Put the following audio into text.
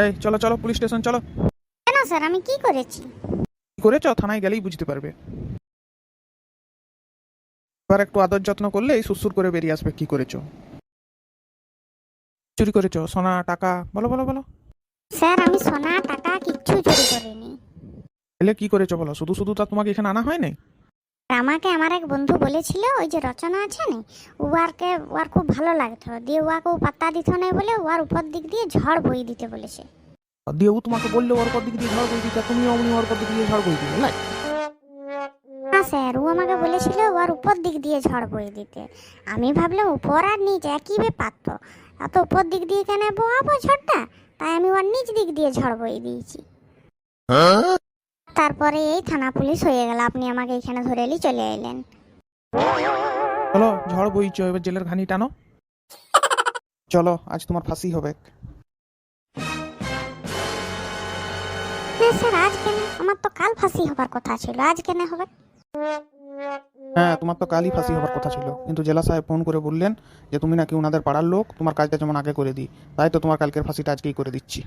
এই চলো চলো পুলিশ স্টেশন চলো। কেন স্যার? আমি কি করেছি? কি করেছ? থানায় গেলেই বুঝতে পারবে। এবার একটু আদর যত্ন করলে এই সুসুর করে বেরিয়ে আসবে। কি করেছ? চুরি করেছ? সোনা টাকা? বলো বলো বলো। স্যার আমি সোনা টাকা কিচ্ছু চুরি করিনি। এলে কি করেছ বলো? শুধু শুধু তা তোমাকে এখানে আনা হয় নাই আমাকে আমার এক বন্ধু বলেছিল ওই যে রচনা আছে না উয়ারকে উয়ার খুব ভালো লাগতো দিয়ে উয়াকে ও পাত্তা দিত না বলে উয়ার উপর দিক দিয়ে ঝড় বই দিতে বলেছে। দিয়ে ও তোমাকে বললে ওর পর দিক দিয়ে ঝড় বই দিতে তুমি অমনি ওর পর দিক দিয়ে ঝড় বই দিবে না না স্যার ও আমাকে বলেছিল ওর উপর দিক দিয়ে ঝড় বই দিতে। আমি ভাবলাম উপর আর নিচ একই ব্যাপার তো এত উপর দিক দিয়ে কেন বহাবো ঝড়টা। তাই আমি ওর নিচ দিক দিয়ে ঝড় বই দিয়েছি। তারপরে এই থানা পুলিশ হয়ে গেল। আপনি আমাকে এখানে ধরে এলি চলে এলেন। চলো ঝড় বইছো এবার জেলের ঘানি টানো। চলো আজ তোমার ফাঁসি হবে। না স্যার আজ কেন? আমার তো কাল ফাঁসি হবার কথা ছিল। আজ কেন হবে? হ্যাঁ তোমার তো কালই ফাঁসি হবার কথা ছিল। কিন্তু জেলা সাহেব ফোন করে বললেন যে তুমি নাকি ওনাদের পাড়ার লোক তোমার কাজটা যেমন আগে করে দিই তাই তো তোমার কালকের ফাঁসিটা আজকেই করে দিচ্ছি।